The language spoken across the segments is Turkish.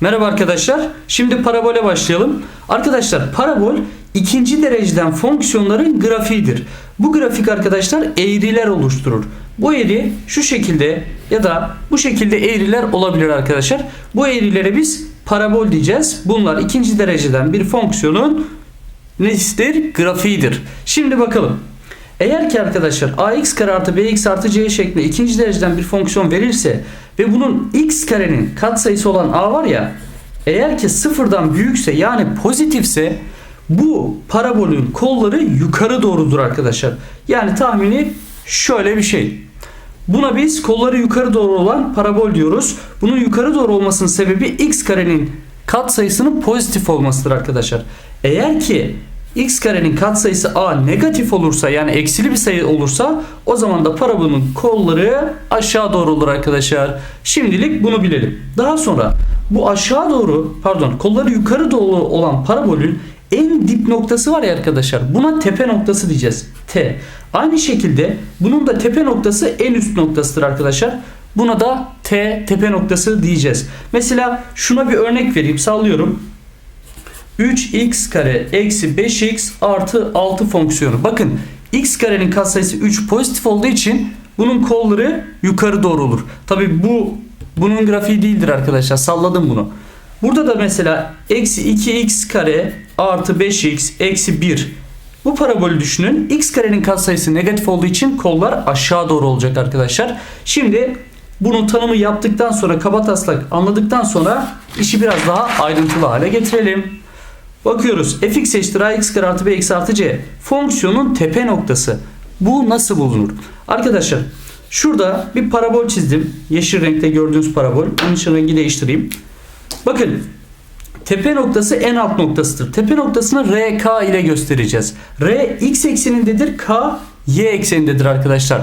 Merhaba arkadaşlar. Şimdi parabole başlayalım. Arkadaşlar parabol ikinci dereceden fonksiyonların grafiğidir. Bu grafik arkadaşlar eğriler oluşturur. Bu eğri şu şekilde ya da bu şekilde eğriler olabilir arkadaşlar. Bu eğrilere biz parabol diyeceğiz. Bunlar ikinci dereceden bir fonksiyonun nesidir? Grafiğidir. Şimdi bakalım. Eğer ki arkadaşlar ax kare artı bx artı c şeklinde ikinci dereceden bir fonksiyon verirse ve bunun x karenin katsayısı olan a var ya eğer ki sıfırdan büyükse yani pozitifse bu parabolün kolları yukarı doğrudur arkadaşlar. Yani tahmini şöyle bir şey. Buna biz kolları yukarı doğru olan parabol diyoruz. Bunun yukarı doğru olmasının sebebi x karenin katsayısının pozitif olmasıdır arkadaşlar. Eğer ki x karenin katsayısı a negatif olursa yani eksili bir sayı olursa o zaman da parabolün kolları aşağı doğru olur arkadaşlar. Şimdilik bunu bilelim. Daha sonra bu aşağı doğru pardon kolları yukarı doğru olan parabolün en dip noktası var ya arkadaşlar. Buna tepe noktası diyeceğiz. T. Aynı şekilde bunun da tepe noktası en üst noktasıdır arkadaşlar. Buna da T tepe noktası diyeceğiz. Mesela şuna bir örnek vereyim. Sallıyorum. 3x kare eksi 5x artı 6 fonksiyonu. Bakın x karenin katsayısı 3 pozitif olduğu için bunun kolları yukarı doğru olur. Tabi bu bunun grafiği değildir arkadaşlar. Salladım bunu. Burada da mesela eksi 2x kare artı 5x eksi 1. Bu parabolü düşünün. x karenin katsayısı negatif olduğu için kollar aşağı doğru olacak arkadaşlar. Şimdi bunun tanımı yaptıktan sonra kabataslak anladıktan sonra işi biraz daha ayrıntılı hale getirelim. Bakıyoruz. fx eşittir ax kare artı bx artı c. Fonksiyonun tepe noktası. Bu nasıl bulunur? Arkadaşlar şurada bir parabol çizdim. Yeşil renkte gördüğünüz parabol. Onun için rengi değiştireyim. Bakın tepe noktası en alt noktasıdır. Tepe noktasını RK ile göstereceğiz. R x eksenindedir. K y eksenindedir arkadaşlar.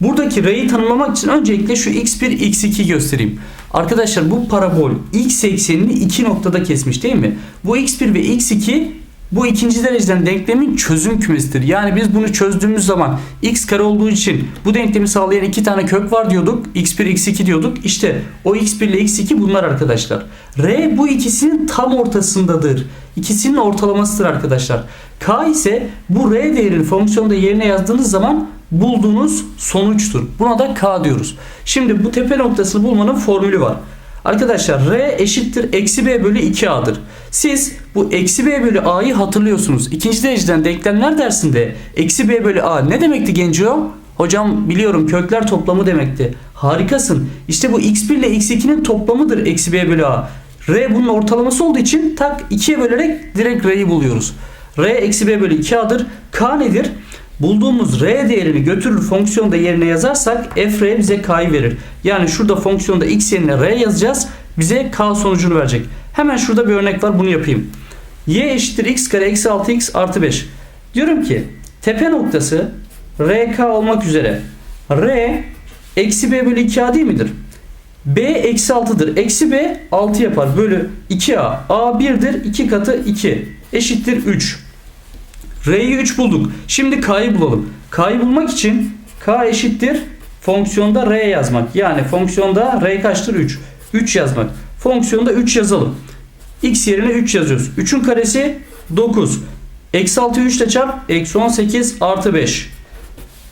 Buradaki R'yi tanımlamak için öncelikle şu x1 x2 göstereyim. Arkadaşlar bu parabol x eksenini iki noktada kesmiş değil mi? Bu x1 ve x2 bu ikinci dereceden denklemin çözüm kümesidir. Yani biz bunu çözdüğümüz zaman x kare olduğu için bu denklemi sağlayan iki tane kök var diyorduk. x1 x2 diyorduk. İşte o x1 ile x2 bunlar arkadaşlar. R bu ikisinin tam ortasındadır. İkisinin ortalamasıdır arkadaşlar. K ise bu R değerini fonksiyonda yerine yazdığınız zaman bulduğunuz sonuçtur. Buna da K diyoruz. Şimdi bu tepe noktasını bulmanın formülü var. Arkadaşlar R eşittir eksi B bölü 2A'dır. Siz bu eksi B bölü A'yı hatırlıyorsunuz. İkinci dereceden denklemler dersinde eksi B bölü A ne demekti genco? Hocam biliyorum kökler toplamı demekti. Harikasın. İşte bu x1 ile x2'nin toplamıdır eksi B bölü A. R bunun ortalaması olduğu için tak 2'ye bölerek direkt R'yi buluyoruz. R eksi B bölü 2A'dır. K nedir? Bulduğumuz r değerini götürür fonksiyonda yerine yazarsak f r bize k'yı verir. Yani şurada fonksiyonda x yerine r yazacağız. Bize k sonucunu verecek. Hemen şurada bir örnek var bunu yapayım. y eşittir x kare eksi 6x artı 5. Diyorum ki tepe noktası rk olmak üzere r eksi b bölü 2a değil midir? b eksi 6'dır. Eksi b 6 yapar. Bölü 2a. a 1'dir. 2 katı 2 eşittir 3. R'yi 3 bulduk. Şimdi K'yı bulalım. K'yı bulmak için K eşittir fonksiyonda R yazmak. Yani fonksiyonda R kaçtır? 3. 3 yazmak. Fonksiyonda 3 yazalım. X yerine 3 yazıyoruz. 3'ün karesi 9. Eksi 6 3 ile çarp. Eksi 18 artı 5.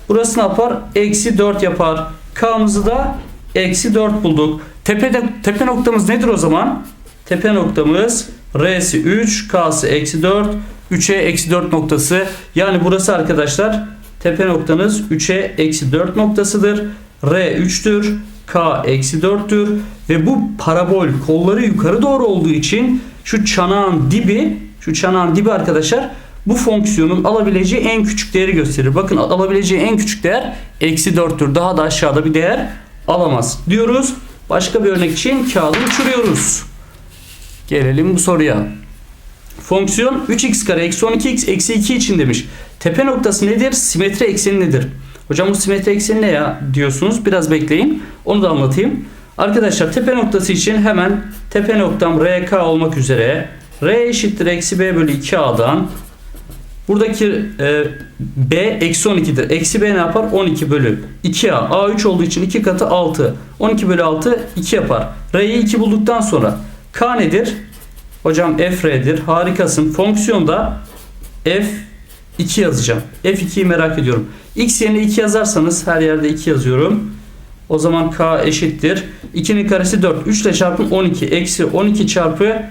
Burası ne yapar? Eksi 4 yapar. K'mızı da eksi 4 bulduk. Tepede, tepe noktamız nedir o zaman? Tepe noktamız R'si 3, K'sı eksi 4, 3'e eksi 4 noktası. Yani burası arkadaşlar tepe noktanız 3'e eksi 4 noktasıdır. R 3'tür. K eksi 4'tür. Ve bu parabol kolları yukarı doğru olduğu için şu çanağın dibi şu çanağın dibi arkadaşlar bu fonksiyonun alabileceği en küçük değeri gösterir. Bakın alabileceği en küçük değer eksi 4'tür. Daha da aşağıda bir değer alamaz diyoruz. Başka bir örnek için kağıdı uçuruyoruz. Gelelim bu soruya. Fonksiyon 3x kare eksi 12x eksi 2 için demiş. Tepe noktası nedir? Simetri ekseni nedir? Hocam bu simetri ekseni ne ya diyorsunuz. Biraz bekleyin. Onu da anlatayım. Arkadaşlar tepe noktası için hemen tepe noktam RK olmak üzere R eşittir eksi B bölü 2A'dan Buradaki e, B eksi 12'dir. Eksi B ne yapar? 12 bölü 2A. A 3 olduğu için 2 katı 6. 12 bölü 6 2 yapar. R'yi 2 bulduktan sonra K nedir? Hocam f r'dir. Harikasın. Fonksiyonda f2 yazacağım. f2'yi merak ediyorum. x yerine 2 yazarsanız her yerde 2 yazıyorum. O zaman k eşittir. 2'nin karesi 4. 3 ile çarpın 12. Eksi 12 çarpı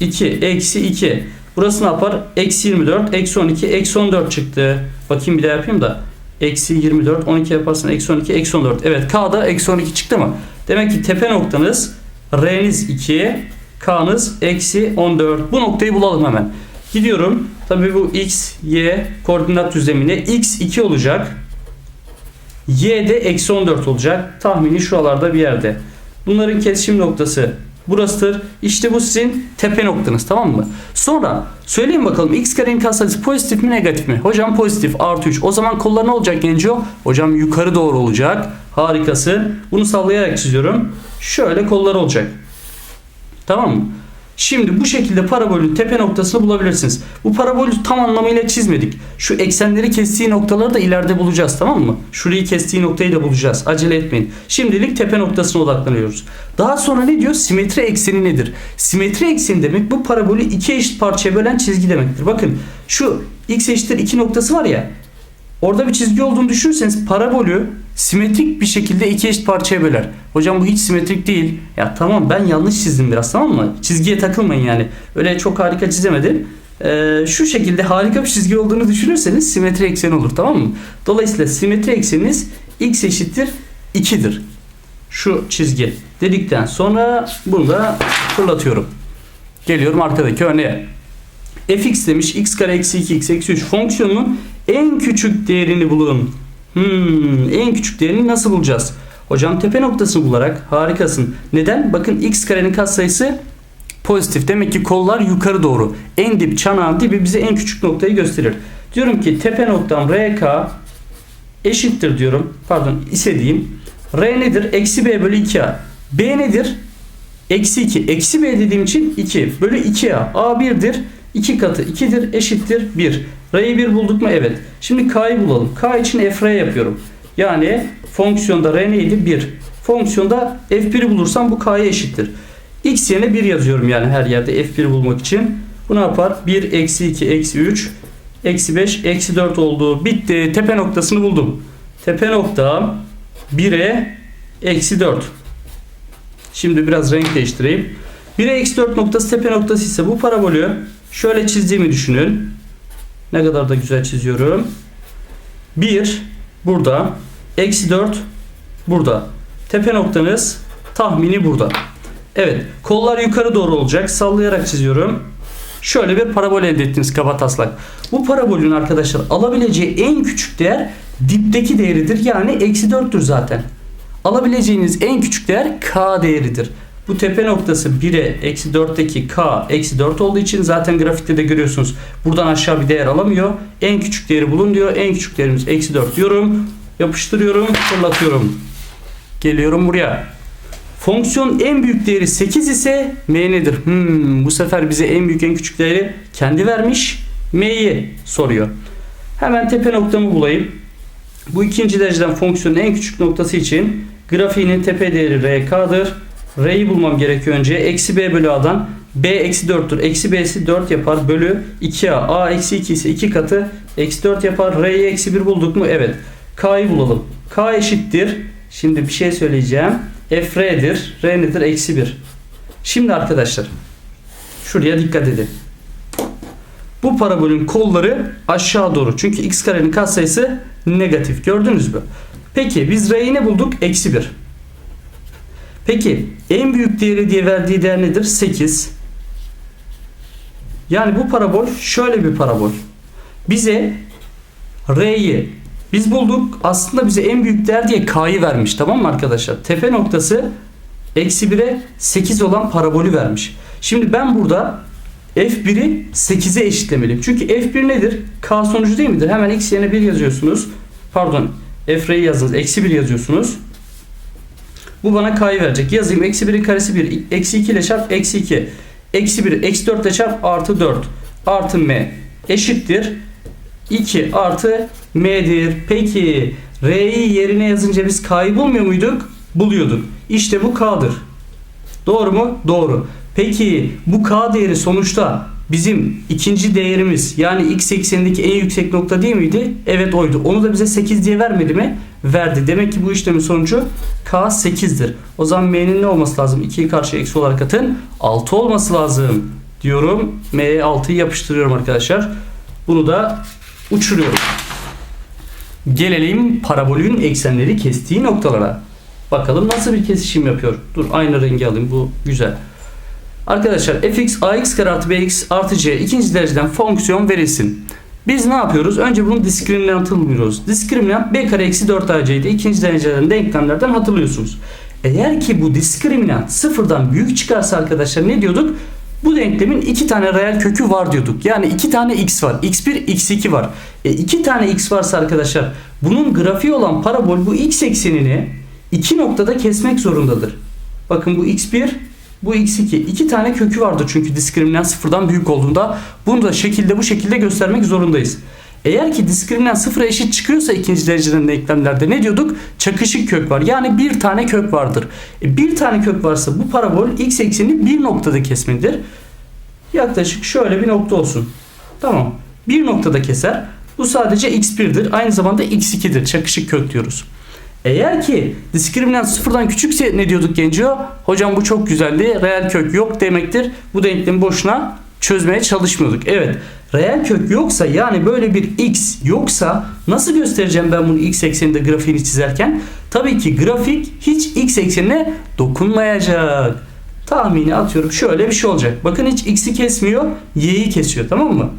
2. Eksi 2. Burası ne yapar? Eksi 24. Eksi 12. Eksi 14 çıktı. Bakayım bir daha yapayım da. Eksi 24. 12 yaparsan eksi 12. Eksi 14. Evet K'da eksi 12 çıktı mı? Demek ki tepe noktanız R'niz 2. K'nız eksi 14. Bu noktayı bulalım hemen. Gidiyorum. Tabi bu x, y koordinat düzlemine x 2 olacak. Y de eksi 14 olacak. Tahmini şuralarda bir yerde. Bunların kesişim noktası burasıdır. İşte bu sizin tepe noktanız tamam mı? Sonra söyleyin bakalım x karenin katsayısı pozitif mi negatif mi? Hocam pozitif artı 3. O zaman kollar ne olacak Genco? Hocam yukarı doğru olacak. Harikası. Bunu sallayarak çiziyorum. Şöyle kollar olacak. Tamam mı? Şimdi bu şekilde parabolün tepe noktasını bulabilirsiniz. Bu parabolü tam anlamıyla çizmedik. Şu eksenleri kestiği noktaları da ileride bulacağız tamam mı? Şurayı kestiği noktayı da bulacağız. Acele etmeyin. Şimdilik tepe noktasına odaklanıyoruz. Daha sonra ne diyor? Simetri ekseni nedir? Simetri ekseni demek bu parabolü iki eşit parçaya bölen çizgi demektir. Bakın şu x eşittir 2 noktası var ya. Orada bir çizgi olduğunu düşünürseniz parabolü simetrik bir şekilde iki eşit parçaya böler. Hocam bu hiç simetrik değil. Ya tamam ben yanlış çizdim biraz tamam mı? Çizgiye takılmayın yani. Öyle çok harika çizemedim. Ee, şu şekilde harika bir çizgi olduğunu düşünürseniz simetri ekseni olur tamam mı? Dolayısıyla simetri ekseniniz x eşittir 2'dir. Şu çizgi dedikten sonra bunu da fırlatıyorum. Geliyorum arkadaki örneğe. fx demiş x kare eksi 2x eksi 3 fonksiyonunun en küçük değerini bulun. Hmm, en küçük değerini nasıl bulacağız? Hocam tepe noktasını bularak harikasın. Neden? Bakın x karenin katsayısı pozitif. Demek ki kollar yukarı doğru. En dip çanağın dibi bize en küçük noktayı gösterir. Diyorum ki tepe noktam RK eşittir diyorum. Pardon ise. R nedir? Eksi B bölü 2A. B nedir? Eksi 2. Eksi B dediğim için 2 bölü 2A. A 1'dir. 2 katı 2'dir eşittir 1. R'yi 1 bulduk mu? Evet. Şimdi K'yı bulalım. K için f r yapıyorum. Yani fonksiyonda R neydi? 1. Fonksiyonda f1'i bulursam bu K'ya eşittir. X yerine 1 yazıyorum yani her yerde f1 bulmak için. Bu ne yapar? 1 eksi 2 eksi 3 eksi 5 eksi 4 oldu. Bitti. Tepe noktasını buldum. Tepe nokta 1'e eksi 4. Şimdi biraz renk değiştireyim. 1'e eksi 4 noktası tepe noktası ise bu parabolü şöyle çizdiğimi düşünün. Ne kadar da güzel çiziyorum. 1 burada. Eksi 4 burada. Tepe noktanız tahmini burada. Evet. Kollar yukarı doğru olacak. Sallayarak çiziyorum. Şöyle bir parabol elde ettiniz kaba taslak. Bu parabolün arkadaşlar alabileceği en küçük değer dipteki değeridir. Yani eksi 4'tür zaten. Alabileceğiniz en küçük değer k değeridir. Bu tepe noktası 1'e eksi 4'teki k eksi 4 olduğu için zaten grafikte de görüyorsunuz. Buradan aşağı bir değer alamıyor. En küçük değeri bulun diyor. En küçük değerimiz eksi 4 diyorum. Yapıştırıyorum. Fırlatıyorum. Geliyorum buraya. Fonksiyon en büyük değeri 8 ise m nedir? Hmm, bu sefer bize en büyük en küçük değeri kendi vermiş. m'yi soruyor. Hemen tepe noktamı bulayım. Bu ikinci dereceden fonksiyonun en küçük noktası için grafiğinin tepe değeri rk'dır. R'yi bulmam gerekiyor önce. Eksi b bölü a'dan b eksi 4'tür. Eksi b'si 4 yapar bölü 2a. a eksi 2 ise 2 katı eksi 4 yapar. R'yi eksi 1 bulduk mu? Evet. K'yı bulalım. K eşittir. Şimdi bir şey söyleyeceğim. F R'dir. R nedir? Eksi 1. Şimdi arkadaşlar şuraya dikkat edin. Bu parabolün kolları aşağı doğru. Çünkü x karenin katsayısı negatif. Gördünüz mü? Peki biz R'yi ne bulduk? Eksi 1. Peki en büyük değeri diye verdiği değer nedir? 8. Yani bu parabol şöyle bir parabol. Bize R'yi biz bulduk. Aslında bize en büyük değer diye K'yı vermiş. Tamam mı arkadaşlar? Tepe noktası eksi 1'e 8 olan parabolü vermiş. Şimdi ben burada F1'i 8'e eşitlemeliyim. Çünkü F1 nedir? K sonucu değil midir? Hemen x yerine 1 yazıyorsunuz. Pardon. F R'yi yazınız. Eksi 1 yazıyorsunuz. Bu bana K'yı verecek. Yazayım. Eksi 1'in karesi 1. Eksi 2 ile çarp. Eksi 2. Eksi 1. Eksi 4 ile çarp. Artı 4. Artı M. Eşittir. 2 artı M'dir. Peki R'yi yerine yazınca biz K'yı bulmuyor muyduk? Buluyorduk. İşte bu K'dır. Doğru mu? Doğru. Peki bu k değeri sonuçta bizim ikinci değerimiz yani x eksenindeki en yüksek nokta değil miydi? Evet oydu. Onu da bize 8 diye vermedi mi? Verdi. Demek ki bu işlemin sonucu k 8'dir. O zaman m'nin ne olması lazım? 2'yi karşıya eksi olarak atın. 6 olması lazım diyorum. M'ye 6'yı yapıştırıyorum arkadaşlar. Bunu da uçuruyorum. Gelelim parabolün eksenleri kestiği noktalara. Bakalım nasıl bir kesişim yapıyor. Dur aynı rengi alayım. Bu güzel. Arkadaşlar fx ax kare artı bx artı c ikinci dereceden fonksiyon verilsin. Biz ne yapıyoruz? Önce bunun diskriminantını buluyoruz. Diskriminant b kare eksi 4 ac'ydi. İkinci dereceden denklemlerden hatırlıyorsunuz. Eğer ki bu diskriminant sıfırdan büyük çıkarsa arkadaşlar ne diyorduk? Bu denklemin iki tane reel kökü var diyorduk. Yani iki tane x var. x1, x2 var. E iki tane x varsa arkadaşlar bunun grafiği olan parabol bu x eksenini iki noktada kesmek zorundadır. Bakın bu x1, bu x2. İki tane kökü vardır çünkü diskriminant sıfırdan büyük olduğunda bunu da şekilde bu şekilde göstermek zorundayız. Eğer ki diskriminant sıfıra eşit çıkıyorsa ikinci dereceden denklemlerde ne diyorduk? Çakışık kök var. Yani bir tane kök vardır. E bir tane kök varsa bu parabol x eksenini bir noktada kesmelidir. Yaklaşık şöyle bir nokta olsun. Tamam. Bir noktada keser. Bu sadece x1'dir. Aynı zamanda x2'dir. Çakışık kök diyoruz. Eğer ki diskriminant sıfırdan küçükse ne diyorduk Genco? Hocam bu çok güzeldi. Reel kök yok demektir. Bu denklemi boşuna çözmeye çalışmıyorduk. Evet. Reel kök yoksa yani böyle bir x yoksa nasıl göstereceğim ben bunu x ekseninde grafiğini çizerken? Tabii ki grafik hiç x eksenine dokunmayacak. Tahmini atıyorum şöyle bir şey olacak. Bakın hiç x'i kesmiyor y'yi kesiyor tamam mı?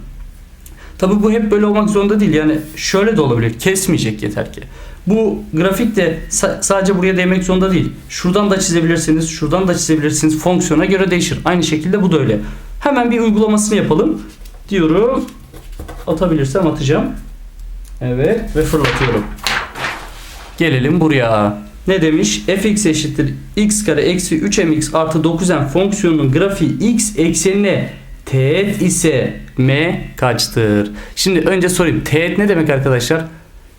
Tabii bu hep böyle olmak zorunda değil. Yani şöyle de olabilir. Kesmeyecek yeter ki. Bu grafik de sa- sadece buraya değmek zorunda değil. Şuradan da çizebilirsiniz, şuradan da çizebilirsiniz. Fonksiyona göre değişir. Aynı şekilde bu da öyle. Hemen bir uygulamasını yapalım. Diyorum. Atabilirsem atacağım. Evet ve fırlatıyorum. Gelelim buraya. Ne demiş? fx eşittir x kare eksi 3mx artı 9m fonksiyonunun grafiği x eksenine teğet ise m kaçtır? Şimdi önce sorayım. Teğet ne demek arkadaşlar?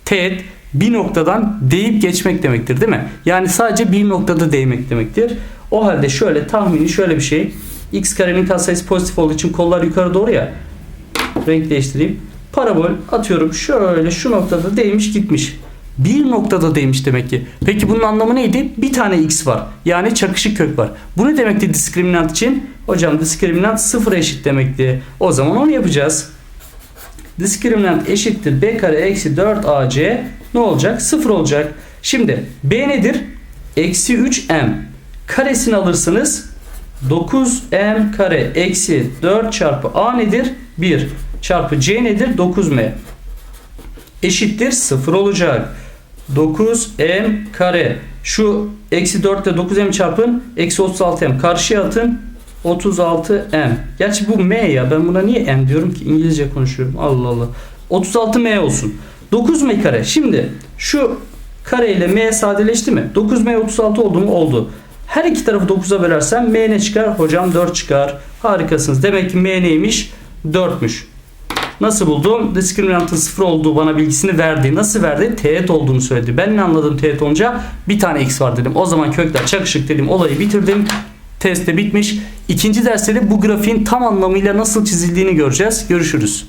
Teğet bir noktadan değip geçmek demektir değil mi? Yani sadece bir noktada değmek demektir. O halde şöyle tahmini şöyle bir şey. x karenin katsayısı pozitif olduğu için kollar yukarı doğru ya. Renk değiştireyim. Parabol atıyorum şöyle şu noktada değmiş gitmiş. Bir noktada değmiş demek ki. Peki bunun anlamı neydi? Bir tane x var. Yani çakışık kök var. Bu ne demekti diskriminant için? Hocam diskriminant sıfıra eşit demekti. O zaman onu yapacağız. Diskriminant eşittir b kare eksi 4 ac ne olacak? Sıfır olacak. Şimdi b nedir? Eksi 3m. Karesini alırsınız. 9m kare eksi 4 çarpı a nedir? 1 çarpı c nedir? 9m. Eşittir 0 olacak. 9m kare. Şu eksi 4 ile 9m çarpın. Eksi 36m. Karşıya atın. 36m. Gerçi bu m ya. Ben buna niye m diyorum ki? İngilizce konuşuyorum. Allah Allah. 36m olsun. 9m kare. Şimdi şu kare ile m sadeleşti mi? 9m 36 oldu mu? Oldu. Her iki tarafı 9'a bölersem m ne çıkar? Hocam 4 çıkar. Harikasınız. Demek ki m neymiş? 4'müş. Nasıl buldum? Diskriminantın sıfır olduğu bana bilgisini verdi. Nasıl verdi? Teğet olduğunu söyledi. Ben ne anladım teğet olunca? Bir tane x var dedim. O zaman kökler çakışık dedim. Olayı bitirdim. Test de bitmiş. İkinci derste de bu grafiğin tam anlamıyla nasıl çizildiğini göreceğiz. Görüşürüz.